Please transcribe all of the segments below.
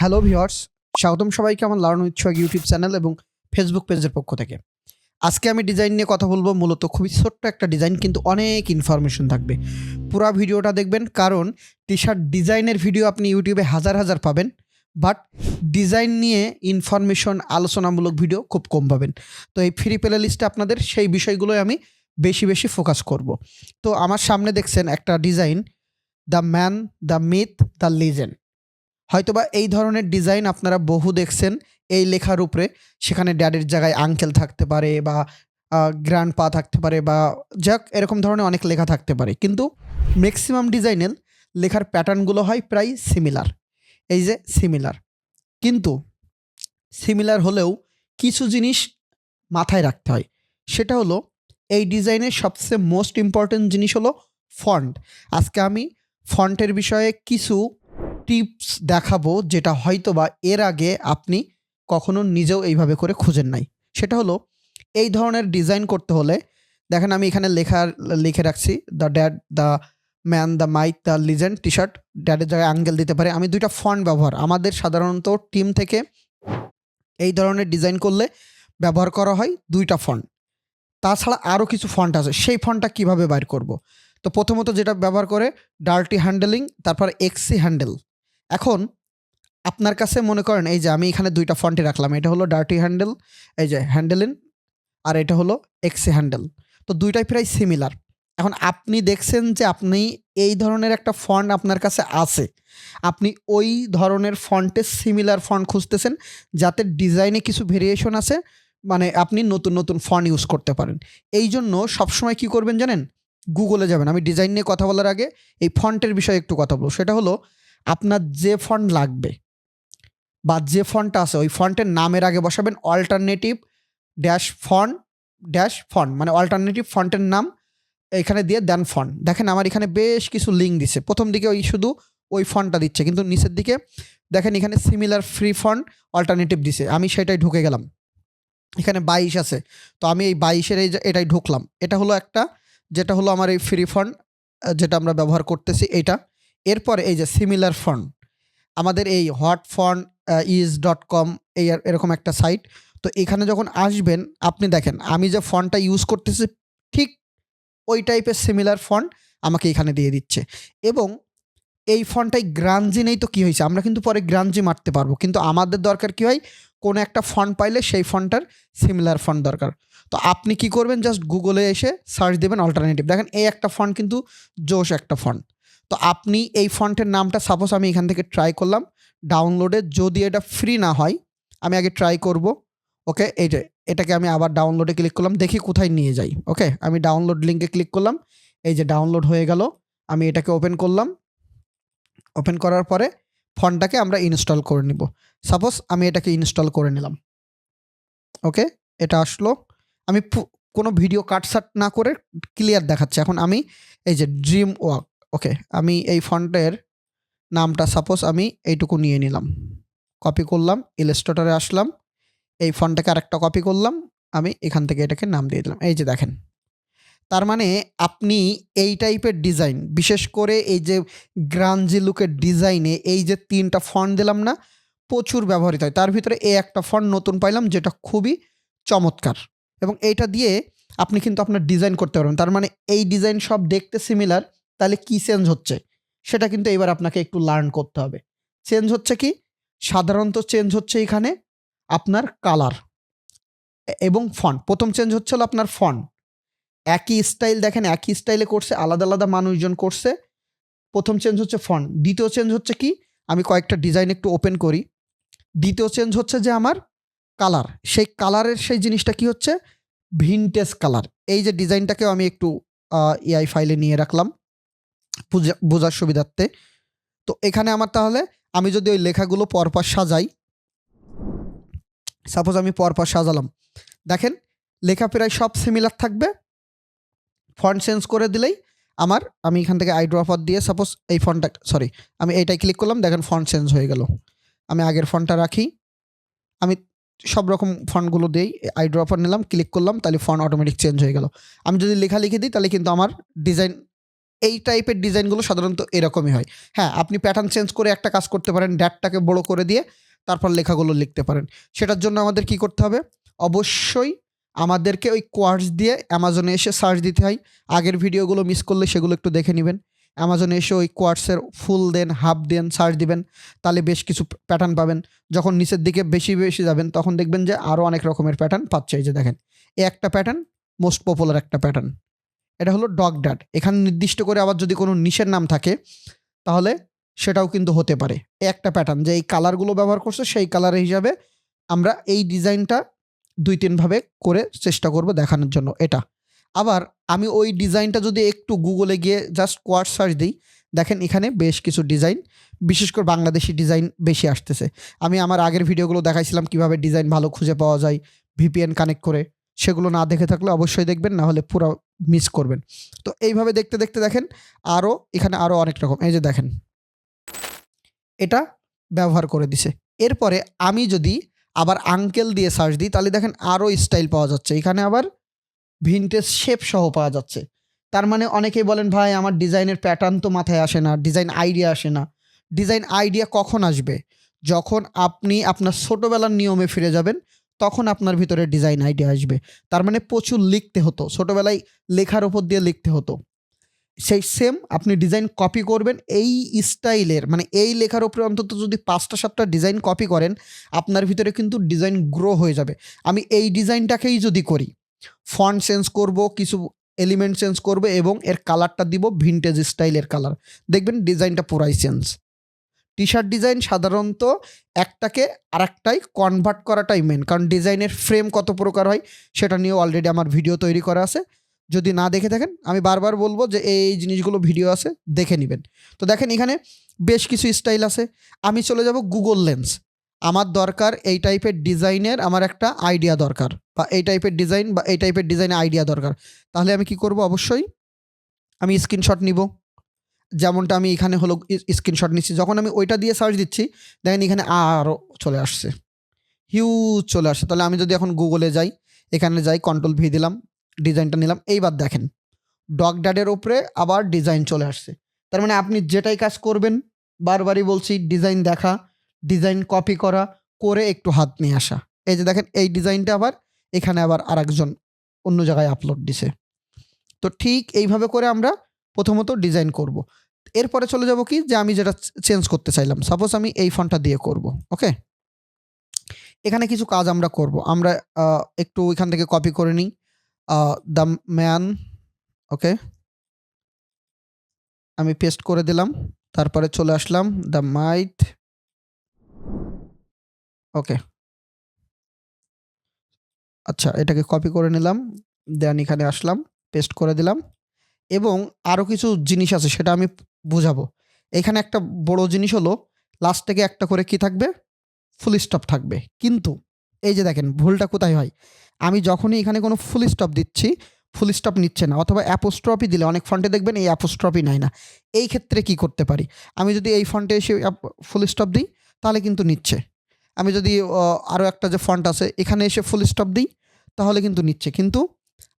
Hello viewers স্বাগতম সবাইকে আমার লার্ন উইথ ইউটিউব চ্যানেল এবং ফেসবুক পেজের পক্ষ থেকে। আজকে আমি ডিজাইন নিয়ে কথা বলব, মূলত খুবই ছোট্ট একটা ডিজাইন, কিন্তু অনেক ইনফরমেশন থাকবে। পুরো ভিডিওটা দেখবেন, কারণ টি শার্ট ডিজাইনের ভিডিও আপনি ইউটিউবে হাজার হাজার পাবেন বাট ডিজাইন নিয়ে ইনফরমেশন আলোচনামূলক ভিডিও খুব কম পাবেন। তো এই ফ্রি প্লে লিস্টে আপনাদের সেই বিষয়গুলোই আমি বেশি বেশি ফোকাস করব। তো আমার সামনে দেখছেন একটা design the man the myth the legend হয়তোবা এই ধরনের ডিজাইন আপনারা বহু দেখছেন এই লেখার উপরে। সেখানে ড্যাডের জায়গায় আঙ্কেল থাকতে পারে বা গ্র্যান্ড পা থাকতে পারে বা, যাক, এরকম ধরনের অনেক লেখা থাকতে পারে। কিন্তু ম্যাক্সিমাম ডিজাইনের লেখার প্যাটার্নগুলো হয় প্রায় সিমিলার এই যে সিমিলার কিন্তু সিমিলার হলেও কিছু জিনিস মাথায় রাখতে হয়। সেটা হলো এই ডিজাইনের সবচেয়ে মোস্ট ইম্পর্টেন্ট জিনিস হলো ফন্ট আজকে আমি ফন্টের বিষয়ে কিছু টিপস দেখাবো যেটা হয়তো বা এর আগে আপনি কখনো নিজেও এইভাবে করে খুঁজেন নাই। সেটা হলো, এই ধরনের ডিজাইন করতে হলে, দেখেন আমি এখানে লেখা লিখে রাখছি the dad the man the Mike the legend T shirt ড্যাডের জায়গায় অ্যাঙ্গেল দিতে পারে। আমি দুইটা ফন্ট ব্যবহার, আমাদের সাধারণত টিম থেকে এই ধরনের ডিজাইন করলে ব্যবহার করা হয় দুইটা ফন্ট তাছাড়া আরও কিছু ফন্ট আছে, সেই ফন্টটা কীভাবে বাইর করব? তো প্রথমত যেটা ব্যবহার করে ডার্টি হ্যান্ডেলিং তারপর এক্সি হ্যান্ডেল এখন আপনার কাছে মনে করেন, এই যে আমি এখানে দুইটা ফন্টে রাখলাম, এটা হলো ডার্টি হ্যান্ডেল এই যে হ্যান্ডেলিন আর এটা হলো এক্সি হ্যান্ডেল তো দুইটাই প্রায় সিমিলার এখন আপনি দেখছেন যে আপনি এই ধরনের একটা ফন্ট আপনার কাছে আছে। আপনি ওই ধরনের ফন্টের সিমিলার ফন্ট খুঁজতেছেন, যাতে ডিজাইনে কিছু ভেরিয়েশন আছে মানে আপনি নতুন নতুন ফন্ট ইউজ করতে পারেন। এই জন্য সবসময় কি করবেন জানেন? গুগলে যাবেন। আমি ডিজাইন নিয়ে কথা বলার আগে এই ফন্টের বিষয়ে একটু কথা বলব। সেটা হলো আপনার যে ফন্ট লাগবে বা যে ফন্টটা আছে, ওই ফন্টের নামের আগে বসাবেন alternative dash font dash font মানে অল্টারনেটিভ ফন্টের নাম এখানে দিয়ে দেন ফন্ট দেখেন আমার এখানে বেশ কিছু লিঙ্ক দিচ্ছে প্রথম দিকে ওই শুধু ওই ফন্টটা দিচ্ছে, কিন্তু নিচের দিকে দেখেন এখানে সিমিলার ফ্রি ফন্ট অল্টারনেটিভ দিছে। আমি সেটাই ঢুকে গেলাম। এখানে বাইশ আছে। তো আমি এই বাইশের এই এটাই ঢুকলাম। এটা হলো একটা, যেটা হলো আমার এই ফ্রি ফন্ট যেটা আমরা ব্যবহার করতেছি এইটা এরপরে এই যে সিমিলার ফন্ট আমাদের এই what font is dot com এই এরকম একটা সাইট তো এখানে যখন আসবেন, আপনি দেখেন, আমি যে ফন্টটা ইউজ করতেছি, ঠিক ওই টাইপের সিমিলার ফন্ট আমাকে এখানে দিয়ে দিচ্ছে। এবং এই ফন্টটাই গ্রাঞ্জি নেই তো কী হয়েছে? আমরা কিন্তু পরে গ্রাঞ্জি মারতে পারব, কিন্তু আমাদের দরকার কী হয় কোনো একটা ফন্ট পাইলে সেই ফন্টটার সিমিলার ফন্ট দরকার। তো আপনি কি করবেন? জাস্ট গুগলে এসে সার্চ দেবেন অল্টারনেটিভ দেখেন, এই একটা ফন্ট কিন্তু জোশ একটা ফন্ট তো আপনি এই ফন্টের নামটা সাপোজ আমি এখান থেকে ট্রাই করলাম ডাউনলোডে যদি এটা ফ্রি না হয়, আমি আগে ট্রাই করব ওকে এই যে, এটাকে আমি আবার ডাউনলোডে ক্লিক করলাম, দেখি কোথায় নিয়ে যাই ওকে আমি ডাউনলোড লিঙ্কে ক্লিক করলাম, এই যে ডাউনলোড হয়ে গেল, আমি এটাকে ওপেন করলাম ওপেন করার পরে ফন্টটাকে আমরা ইনস্টল করে নিব। সাপোজ আমি এটাকে ইনস্টল করে নিলাম ওকে এটা আসলো, আমি কোনো ভিডিও কাটসাট না করে ক্লিয়ার দেখাচ্ছে। এখন আমি এই যে ড্রিম ওয়াক ওকে, আমি এই ফন্টের নামটা সাপোজ আমি এইটুকু নিয়ে নিলাম। কপি করলাম ইলাস্ট্রেটরে আসলাম, এই ফন্টটাকে আরেকটা কপি করলাম, আমি এখান থেকে এটাকে নাম দিয়ে দিলাম। এই যে দেখেন, তার মানে আপনি এই টাইপের ডিজাইন বিশেষ করে এই যে গ্রাঞ্জি লুকের ডিজাইনে এই যে তিনটা ফন্ট দিলাম না, প্রচুর ব্যবহৃত হয়। তার ভিতরে এই একটা ফন্ট নতুন পাইলাম, যেটা খুবই চমৎকার। এবং এইটা দিয়ে আপনি কিন্তু আপনার ডিজাইন করতে পারবেন। তার মানে এই ডিজাইন সব দেখতে সিমিলার তাহলে কি চেঞ্জ হচ্ছে? সেটা কিন্তু এবার আপনাকে একটু লার্ন করতে হবে। চেঞ্জ হচ্ছে কি? সাধারণত চেঞ্জ হচ্ছে এখানে আপনার কালার এবং ফন্ট প্রথম চেঞ্জ হচ্ছে হলো আপনার ফন্ট একই স্টাইল দেখেন, একই স্টাইলে করছে, আলাদা আলাদা মানুষজন করছে। প্রথম চেঞ্জ হচ্ছে ফন্ট দ্বিতীয় চেঞ্জ হচ্ছে কি? আমি কয়েকটা ডিজাইন একটু ওপেন করি। দ্বিতীয় চেঞ্জ হচ্ছে যে আমার কালার সেই কালারের সেই জিনিসটা কি হচ্ছে? ভিনটেজ কালার এই যে ডিজাইনটাকেও আমি একটু এআই ফাইলে নিয়ে রাখলাম। বোঝার সুবিধার্থে। তো এখানে আমার তাহলে আমি যদি ওই লেখাগুলো পরপর সাজাই সাপোজ আমি পরপর সাজালাম। দেখেন, লেখা প্রায় সব সিমিলার থাকবে। ফন্ট চেঞ্জ করে দিলেই আমার, আমি এখান থেকে আই ড্রপার দিয়ে সাপোজ এই ফন্টটা সরি আমি এইটাই ক্লিক করলাম, দেখেন ফন্ট চেঞ্জ হয়ে গেল। আমি আগের ফন্টটা রাখি। আমি সব রকম ফন্টগুলো দিই আই ড্রপার নিলাম ক্লিক করলাম, তাহলে ফন্ট অটোমেটিক চেঞ্জ হয়ে গেল। আমি যদি লেখা লিখে দিই, তাহলে কিন্তু আমার ডিজাইন এই টাইপের ডিজাইনগুলো সাধারণত এরকমই হয়। হ্যাঁ আপনি প্যাটার্ন চেঞ্জ করে একটা কাজ করতে পারেন ড্যাটটাকে বড় করে দিয়ে তারপর লেখাগুলো লিখতে পারেন। সেটার জন্য আমাদের কি করতে হবে? অবশ্যই আমাদেরকে ওই কোয়ার্স দিয়ে অ্যামাজনে এসে সার্চ দিতে হয়। আগের ভিডিওগুলো মিস করলে সেগুলো একটু দেখে নেবেন। অ্যামাজনে এসে ওই কোয়ার্সের ফুল দেন হাফ দেন সার্চ দিবেন, তাহলে বেশ কিছু প্যাটার্ন পাবেন। যখন নিচের দিকে বেশি বেশি যাবেন, তখন দেখবেন যে আরও অনেক রকমের প্যাটার্ন পাচ্ছে। এই যে দেখেন, এই একটা প্যাটার্ন মোস্ট পপুলার একটা প্যাটার্ন এটা হলো ডগ ড্যাড এখানে নির্দিষ্ট করে আবার যদি কোনো নিশের নাম থাকে, তাহলে সেটাও কিন্তু হতে পারে। একটা প্যাটার্ন যে এই কালারগুলো ব্যবহার করছে, সেই কালার হিসাবে আমরা এই ডিজাইনটা দুই তিনভাবে করে চেষ্টা করব দেখানোর জন্য এটা। আবার আমি ওই ডিজাইনটা যদি একটু গুগলে গিয়ে জাস্ট কোয়ার সার্চ দিই, দেখেন এখানে বেশ কিছু ডিজাইন, বিশেষ করে বাংলাদেশি ডিজাইন বেশি আসতেছে। আমি আমার আগের ভিডিওগুলো দেখাইছিলাম কীভাবে ডিজাইন ভালো খুঁজে পাওয়া যায় ভিপিএন কানেক্ট করে। সেগুলো না দেখে থাকলে অবশ্যই দেখবেন, না হলে পুরো মিস করবেন। তো এইভাবে দেখতে দেখতে দেখেন আরও এখানে আরও অনেক রকম। এই যে দেখেন। এটা ব্যবহার করে দিছে। এরপরে আমি যদি আবার আঙ্কেল দিয়ে সার্চ দিই, তাহলে দেখেন আরও স্টাইল পাওয়া যাচ্ছে। এখানে আবার ভিনটেজ শেপ সহ পাওয়া যাচ্ছে। তার মানে অনেকেই বলেন, ভাই, আমার ডিজাইনের প্যাটার্ন তো মাথায় আসে না ডিজাইন আইডিয়া আসে না। ডিজাইন আইডিয়া কখন আসবে? যখন আপনি আপনার ছোটোবেলার নিয়মে ফিরে যাবেন তখন আপনার ভিতরে ডিজাইন আইডিয়া আসবে। তার মানে প্রচুর লিখতে হতো। ছোটোবেলায় লেখার ওপর দিয়ে লিখতে হতো। সেই সেম আপনি ডিজাইন কপি করবেন। এই স্টাইলের মানে এই লেখার উপরে অন্তত যদি পাঁচটা, সাতটা ডিজাইন কপি করেন, আপনার ভিতরে কিন্তু ডিজাইন গ্রো হয়ে যাবে। আমি এই ডিজাইনটাকেই যদি করি ফন্ট চেঞ্জ করব, কিছু এলিমেন্ট চেঞ্জ করবে এবং এর কালারটা দিব ভিনটেজ স্টাইলের কালার দেখবেন ডিজাইনটা পুরাই চেঞ্জ টি শার্ট ডিজাইন সাধারণত একটাকে আরেকটাই কনভার্ট করাটাই মেন কারণ ডিজাইনের ফ্রেম কত প্রকার হয় সেটা নিয়েও অলরেডি আমার ভিডিও তৈরি করা আছে। যদি না দেখে থাকেন, আমি বারবার বলব যে এই জিনিসগুলো ভিডিও আছে, দেখে নেবেন। তো দেখেন এখানে বেশ কিছু স্টাইল আছে। আমি চলে যাব গুগল লেন্স আমার দরকার এই টাইপের ডিজাইনের আমার একটা আইডিয়া দরকার বা এই টাইপের ডিজাইন বা এই টাইপের ডিজাইনের আইডিয়া দরকার। তাহলে আমি কি করব? অবশ্যই আমি স্ক্রিনশট নিব। যেমনটা আমি এখানে হলো স্ক্রিনশট নিচ্ছি। যখন আমি ওইটা দিয়ে সার্চ দিচ্ছি দেখেন এখানে আরও চলে আসছে। হিউজ চলে আসছে। তাহলে আমি যদি এখন গুগলে যাই, এখানে যাই কন্ট্রোল ভি দিলাম ডিজাইনটা নিলাম, এইবার দেখেন। ডগ ড্যাডের ওপরে আবার ডিজাইন চলে আসছে। তার মানে আপনি যেটাই কাজ করবেন, বারবারই বলছি ডিজাইন দেখা ডিজাইন কপি করা, করে একটু হাত নিয়ে আসা। এই যে দেখেন, এই ডিজাইনটা আবার, এখানে আবার আরেকজন অন্য জায়গায় আপলোড দিছে। তো ঠিক এইভাবে করে আমরা প্রথমত ডিজাইন করব। এরপরে চলে যাব কি? যে আমি যেটা চেঞ্জ করতে চাইলাম। সাপোজ আমি এই ফোনটা দিয়ে করব ওকে এখানে কিছু কাজ আমরা করব। আমরা একটু এখান থেকে কপি করে নিই। দ্য ম্যান ওকে আমি পেস্ট করে দিলাম। তারপরে চলে আসলাম। দ্য মাইট ওকে আচ্ছা এটাকে কপি করে নিলাম। দেন এখানে আসলাম পেস্ট করে দিলাম। এবং আরও কিছু জিনিস আছে, সেটা আমি বোঝাবো। এখানে একটা বড় জিনিস হলো লাস্ট থেকে একটা করে কি থাকবে? ফুল স্টপ থাকবে। কিন্তু, এই যে দেখেন, ভুলটা কোথায় হয়? আমি যখনই এখানে কোনো ফুল স্টপ দিচ্ছি ফুল স্টপ নিচ্ছে না, অথবা অ্যাপোস্ট্রপি দিলে, অনেক ফন্টে দেখবেন এই অ্যাপোস্ট্রপি নেয় না। এই ক্ষেত্রে কি করতে পারি? আমি যদি এই ফন্টে এসে ফুল স্টপ দিই, তাহলে কিন্তু নিচ্ছে। আমি যদি আরও একটা যে ফন্ট আছে, এখানে এসে ফুল স্টপ দিই, তাহলে কিন্তু নিচ্ছে। কিন্তু,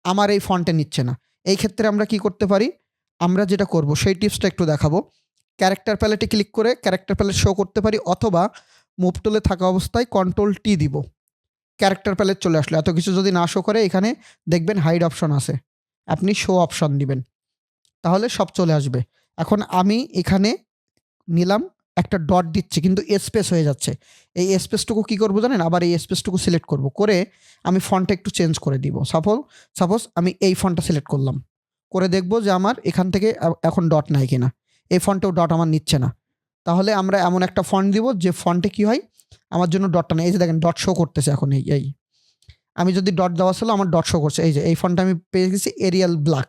আমার এই ফন্টে নিচ্ছে না। এই ক্ষেত্রে আমরা কি করতে পারি? আমরা যেটা করব, সেই টিপসটা একটু দেখাবো। ক্যারেক্টার প্যালেটে ক্লিক করে ক্যারেক্টার প্যালেট শো করতে পারি অথবা মুভ টুলে থাকা অবস্থায় কন্ট্রোল টি দিব। ক্যারেক্টার প্যালেট চলে আসলো। এত কিছু যদি না শো করে, এখানে দেখবেন হাইড অপশন আছে। আপনি শো অপশন দিবেন। তাহলে সব চলে আসবে। এখন আমি এখানে নিলাম একটা ডট দিচ্ছে, কিন্তু স্পেস হয়ে যাচ্ছে। এই স্পেসটুকু কী করব জানেন? আবার এই স্পেসটুকু সিলেক্ট করব। করে আমি ফন্টটা একটু চেঞ্জ করে দিব। সাপোজ সাপোজ আমি এই ফন্টটা সিলেক্ট করলাম। করে দেখব যে আমার এখান থেকে এখন ডট নাই কিনা। এই ফন্টেও ডট আমার নিচ্ছে না। তাহলে আমরা এমন একটা ফন্ট দিব যে ফন্টে কি হয়? আমার জন্য ডটটা নেই। এই যে দেখেন ডট শো করতেছে এখন এই এই। আমি যদি ডট দেওয়া ছিল, আমার ডট শো করছে। এই যে, এই ফন্টটা আমি পেয়ে গেছি এরিয়াল ব্ল্যাক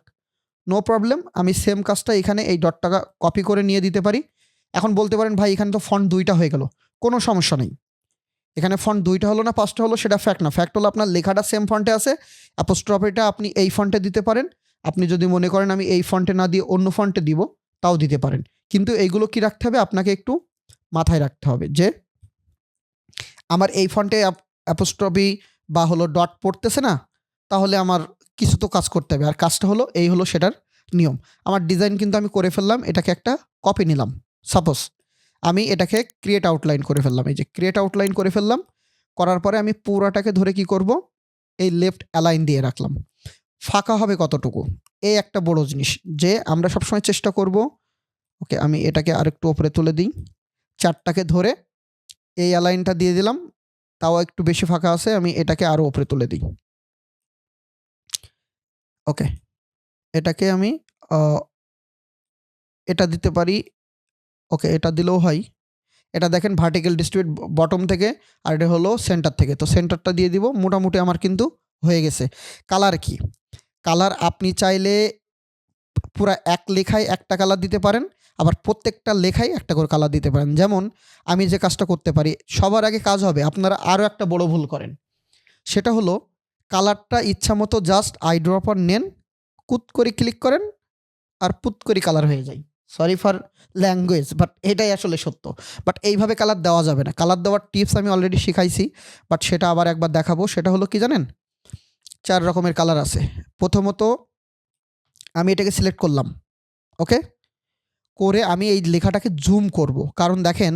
নো প্রবলেম আমি সেম কাজটা এখানে এই ডটটাকে কপি করে নিয়ে দিতে পারি। এখন বলতে পারেন, ভাই, এখানে তো ফন্ট দুইটা হয়ে গেল। কোনো সমস্যা নেই। এখানে ফন্ট দুইটা হলো না, পাঁচটা হলো, সেটা ফ্যাক্ট না। ফ্যাক্ট হলো আপনার লেখাটা সেম ফন্টে আছে অ্যাপোস্ট্রফিটা আপনি এই ফন্টে দিতে পারেন। আপনি যদি মনে করেন, আমি এই ফন্টে না দিয়ে অন্য ফন্টে দিব তাও দিতে পারেন। কিন্তু এইগুলো কি রাখতে হবে? আপনাকে একটু মাথায় রাখতে হবে যে, আমার এই ফন্টে অ্যাপোস্ট্রফি বা হলো ডট পড়তেছে না, তাহলে আমার কিছু তো কাজ করতে হবে। আর কাজটা হলো, এই হলো সেটার নিয়ম। আমার ডিজাইন কিন্তু আমি করে ফেললাম, এটাকে একটা কপি নিলাম। সাপোজ আমি এটাকে ক্রিয়েট আউটলাইন করে ফেললাম। এই যে ক্রিয়েট আউটলাইন করে ফেললাম, করার পরে আমি পুরাটাকে ধরে কি করব? এই লেফট অ্যালাইন দিয়ে রাখলাম। ফাঁকা হবে কতটুকু? এই একটা বড় জিনিস যে আমরা সবসময় চেষ্টা করব ওকে আমি এটাকে আরেকটু ওপরে তুলে দিই। চারটাকে ধরে এই অ্যালাইনটা দিয়ে দিলাম, তাও একটু বেশি ফাঁকা আছে, আমি এটাকে আরও ওপরে তুলে দিই। ওকে এটাকে আমি এটা দিতে পারি ওকে, এটা দিলেও হয়। এটা দেখেন ভার্টিক্যাল ডিস্ট্রিবিউট বটম থেকে, আর এটা হলো সেন্টার থেকে। তো সেন্টারটা দিয়ে দিব, মোটামুটি আমার কিন্তু হয়ে গেছে। কালার কি? কালার আপনি চাইলে পুরা এক লেখায় একটা কালার দিতে পারেন, আবার প্রত্যেকটা লেখায় একটা করে কালার দিতে পারেন। যেমন, আমি যে কাজটা করতে পারি, সবার আগে কাজ হবে, আপনারা আরও একটা বড় ভুল করেন। সেটা হলো কালারটা ইচ্ছা মতো জাস্ট আই ড্রপার নেন, কুত করে ক্লিক করেন, আর পুত করে কালার হয়ে যায়। সরি ফর ল্যাঙ্গুয়েজ বাট এটাই আসলে সত্য। বাট এইভাবে কালার দেওয়া যাবে না। কালার দেওয়ার টিপস আমি অলরেডি শিখাইছি বাট সেটা আবার একবার দেখাবো। সেটা হলো কি জানেন? চার রকমের কালার আছে। প্রথমত, আমি এটাকে সিলেক্ট করলাম ওকে করে আমি এই লেখাটাকে জুম করব। কারণ দেখেন,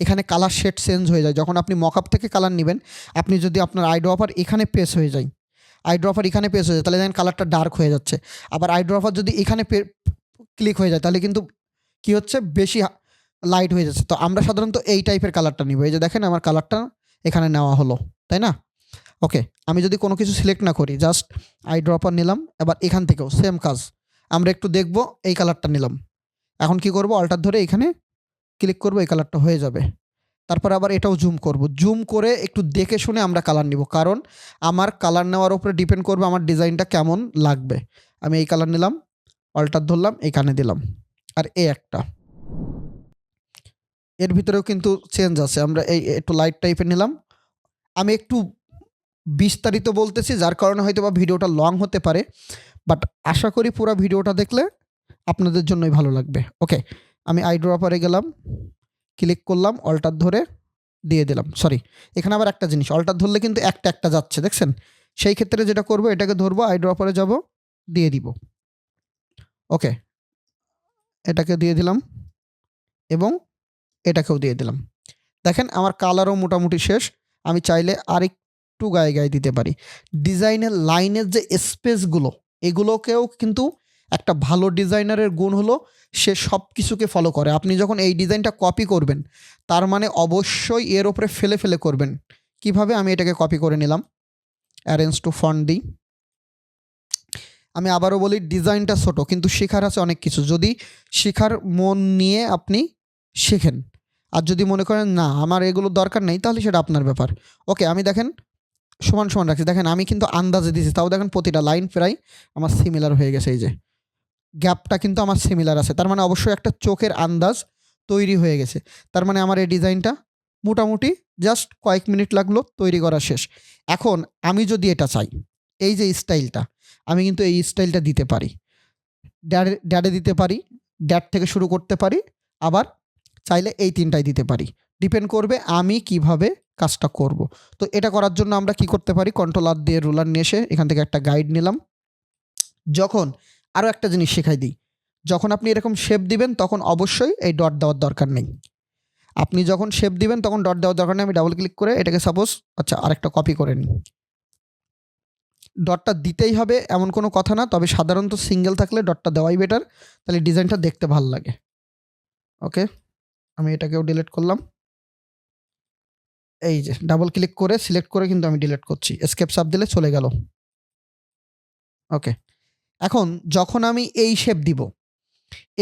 এখানে কালার শেড চেঞ্জ হয়ে যায়। যখন আপনি মকআপ থেকে কালার নেবেন, আপনি যদি আপনার আই ড্রপার এখানে পেস হয়ে যায় আই ড্রপার এখানে পেস হয়ে যায়, তাহলে দেখেন কালারটা ডার্ক হয়ে যাচ্ছে। আবার আই ড্রপার যদি এখানে ক্লিক হয়ে যায়, তাহলে কিন্তু কি হচ্ছে? বেশি লাইট হয়ে যাচ্ছে। তো আমরা সাধারণত এই টাইপের কালারটা নিব। এই যে দেখেন আমার কালারটা এখানে নেওয়া হলো, তাই না? ওকে আমি যদি কোনো কিছু সিলেক্ট না করি জাস্ট আই ড্রপার নিলাম, এবার এখান থেকেও সেম কাজ। আমরা একটু দেখব, এই কালারটা নিলাম। এখন কি করব? অল্টার ধরে এখানে ক্লিক করব, এই কালারটা হয়ে যাবে। তারপর আবার এটাও জুম করব। জুম করে একটু দেখে শুনে আমরা কালার নিব। কারণ আমার কালার নেওয়ার উপরে ডিপেন্ড করবে আমার ডিজাইনটা কেমন লাগবে। আমি এই কালার নিলাম অল্টার ধরলাম, এখানে দিলাম। আর এ একটা। এর ভিতরেও কিন্তু চেঞ্জ আছে। আমরা এই একটু লাইট টাইপের নিলাম। আমি একটু বিস্তারিত বলতেছি, যার কারণে হয়তো বা ভিডিওটা লং হতে পারে। বাট আশা করি পুরো ভিডিওটা দেখলে আপনাদের জন্যই ভালো লাগবে। ওকে আমি আই ড্রপারে গেলাম। ক্লিক করলাম অল্টার ধরে দিয়ে দিলাম। সরি এখানে আবার একটা জিনিস অল্টার ধরলে কিন্তু একটা একটা যাচ্ছে, দেখছেন? সেই ক্ষেত্রে যেটা করব, এটাকে ধরবো আই ড্রপারে যাব, দিয়ে দিব। ওকে এটাকে দিয়ে দিলাম এবং এটাকেও দিয়ে দিলাম। দেখেন আমার কালারও মোটামুটি শেষ। আমি চাইলে আরেকটু গায়ে গায়ে দিতে পারি। ডিজাইনের লাইনের যে স্পেসগুলো, এগুলোকেও কিন্তু একটা ভালো ডিজাইনারের গুণ হলো সে সব কিছুকে ফলো করে। আপনি যখন এই ডিজাইনটা কপি করবেন, তার মানে অবশ্যই এর ওপরে ফেলে ফেলে করবেন। কীভাবে? আমি এটাকে কপি করে নিলাম। অ্যারেঞ্জ টু ফন্ট দিই আমি আবারও বলি, ডিজাইনটা ছোট, কিন্তু শেখার আছে অনেক কিছু। যদি শেখার মন নিয়ে আপনি শেখেন, আর যদি মনে করেন, না, আমার এগুলো দরকার নেই, তাহলে সেটা আপনার ব্যাপার। ওকে, আমি দেখেন, সমান সমান রাখছি। দেখেন, আমি কিন্তু আন্দাজে দিয়েছি, তাও দেখেন প্রতিটা লাইন প্রায় আমার সিমিলার হয়ে গেছে, এই যে। গ্যাপটা কিন্তু আমার সিমিলার আছে, তার মানে অবশ্যই একটা চোখের আন্দাজ তৈরি হয়ে গেছে। তার মানে আমার এই ডিজাইনটা মোটামুটি জাস্ট কয়েক মিনিট লাগল তৈরি করা শেষ। এখন আমি যদি এটা চাই, এই যে স্টাইলটা আমি কিন্তু এই স্টাইলটা দিতে পারি। ড্যাডে ড্যাডে দিতে পারি ড্যাড থেকে শুরু করতে পারি, আবার চাইলে এই তিনটাই দিতে পারি। ডিপেন্ড করবে আমি কীভাবে কাজটা করব। তো এটা করার জন্য আমরা কি করতে পারি? কন্ট্রোলার দিয়ে রুলার নিয়ে এসে এখান থেকে একটা গাইড নিলাম। যখন আরও একটা জিনিস শেখাই দিই। যখন আপনি এরকম শেপ দিবেন, তখন অবশ্যই এই ডট দেওয়ার দরকার নেই। আপনি যখন শেপ দিবেন, তখন ডট দেওয়ার দরকার নেই, আমি ডাবল ক্লিক করে এটাকে সাপোজ আচ্ছা আরেকটা কপি করে নিই। ডটটা দিতেই হবে, এমন কোনো কথা না। তবে সাধারণত সিঙ্গেল থাকলে ডটটা দেওয়াই বেটার তাহলে ডিজাইনটা দেখতে ভালো লাগে। ওকে আমি এটাকেও ডিলিট করলাম। এই যে ডাবল ক্লিক করে সিলেক্ট করে কিন্তু আমি ডিলিট করছি। স্কেপ সাপ দিলে চলে গেল। ওকে এখন যখন আমি এই শেপ দিব,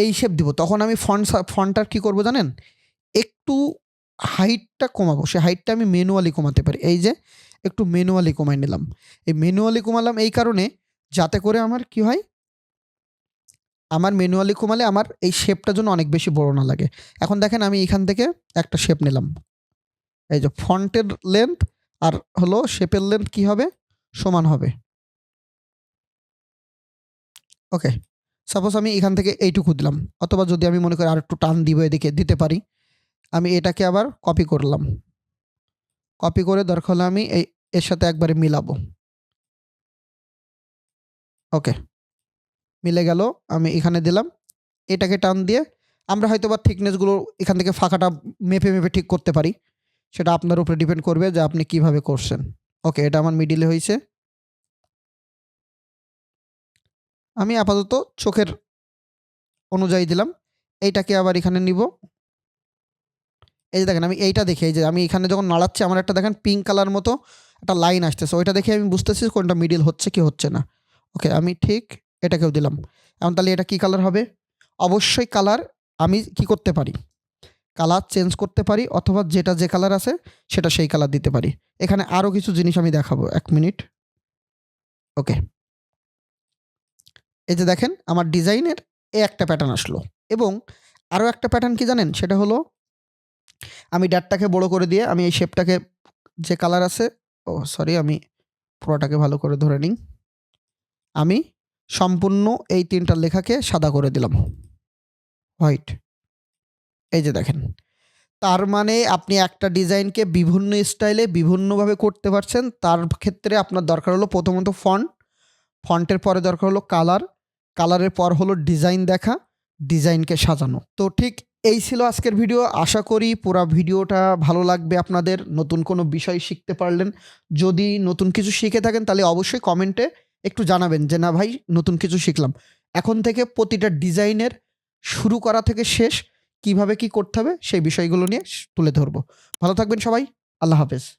এই শেপ দিব, তখন আমি ফন্ট ফন্টটার কি করব জানেন? একটু হাইটটা কমাবো। সে হাইটটা আমি ম্যানুয়ালি কমাতে পারি। এই যে একটু ম্যানুয়ালি কমাই নিলাম। এই ম্যানুয়ালি কমালাম এই কারণে যাতে করে আমার কি হয়? আমার ম্যানুয়ালি কমালে আমার এই শেপটা জন্য অনেক বেশি বড় না লাগে। এখন দেখেন আমি এখান থেকে একটা শেপ নিলাম। এই যে ফন্টের লেন্থ আর হলো শেপের লেন্থ কি হবে? সমান হবে। ওকে সাপোজ আমি এখান থেকে এইটুকু দিলাম। অথবা যদি আমি মনে করি আর একটু টান দিব এদিকে, দিতে পারি। আমি এটাকে আবার কপি করলাম। কপি করে দরকার হলে আমি এই এর সাথে একবারে মিলাবো। ওকে। মিলে গেল, আমি এখানে দিলাম। এটাকে টান দিয়ে আমরা হয়তো বা থিকনেসগুলো এখান থেকে ফাঁকাটা মেপে মেপে ঠিক করতে পারি। সেটা আপনার উপরে ডিপেন্ড করবে যে আপনি কীভাবে করছেন। ওকে, এটা আমার মিডিলে হয়েছে আমি আপাতত চোখের অনুযায়ী দিলাম। এইটাকে আবার এখানে নিব। এই যে দেখেন, আমি এইটা দেখি, এই যে আমি এখানে যখন নাড়াচ্ছি, আমার একটা দেখেন পিঙ্ক কালার মতো একটা লাইন আসতেছে ওইটা দেখে আমি বুঝতেছি কোনটা মিডিল হচ্ছে কি হচ্ছে না। ওকে আমি ঠিক এটাকেও দিলাম। এখন তাহলে এটা কি কালার হবে? অবশ্যই কালার আমি কি করতে পারি? কালার চেঞ্জ করতে পারি অথবা যেটা যে কালার আছে, সেটা সেই কালার দিতে পারি। এখানে আরও কিছু জিনিস আমি দেখাবো, এক মিনিট ওকে এই যে দেখেন, আমার ডিজাইনের এ একটা প্যাটার্ন আসলো এবং আরও একটা প্যাটার্ন কি জানেন? সেটা হলো, আমি ডাটটাকে বড় করে দিয়ে আমি এই শেপটাকে যে কালার আছে ও সরি আমি পুরোটাকে ভালো করে ধরে নিই। আমি সম্পূর্ণ এই তিনটা লেখাকে সাদা করে দিলাম। হোয়াইট এই যে দেখেন। তার মানে আপনি একটা ডিজাইনকে বিভিন্ন স্টাইলে বিভিন্নভাবে করতে পারছেন। তার ক্ষেত্রে আপনার দরকার হলো প্রথমত ফন্ট ফন্টের পরে দরকার হলো কালার কালারের পর হলো ডিজাইন দেখা ডিজাইনকে সাজানো। তো ঠিক এই ছিল আজকের ভিডিও। আশা করি পুরো ভিডিওটা ভালো লাগবে আপনাদের। নতুন কোনো বিষয় শিখতে পারলেন। যদি নতুন কিছু শিখে থাকেন, তাহলে অবশ্যই কমেন্টে একটু জানাবেন যে, না ভাই, নতুন কিছু শিখলাম। এখন থেকে প্রতিটা ডিজাইনের শুরু করা থেকে শেষ, কীভাবে কি করতে হবে, সেই বিষয়গুলো নিয়ে তুলে ধরবো। ভালো থাকবেন সবাই। আল্লাহ হাফেজ।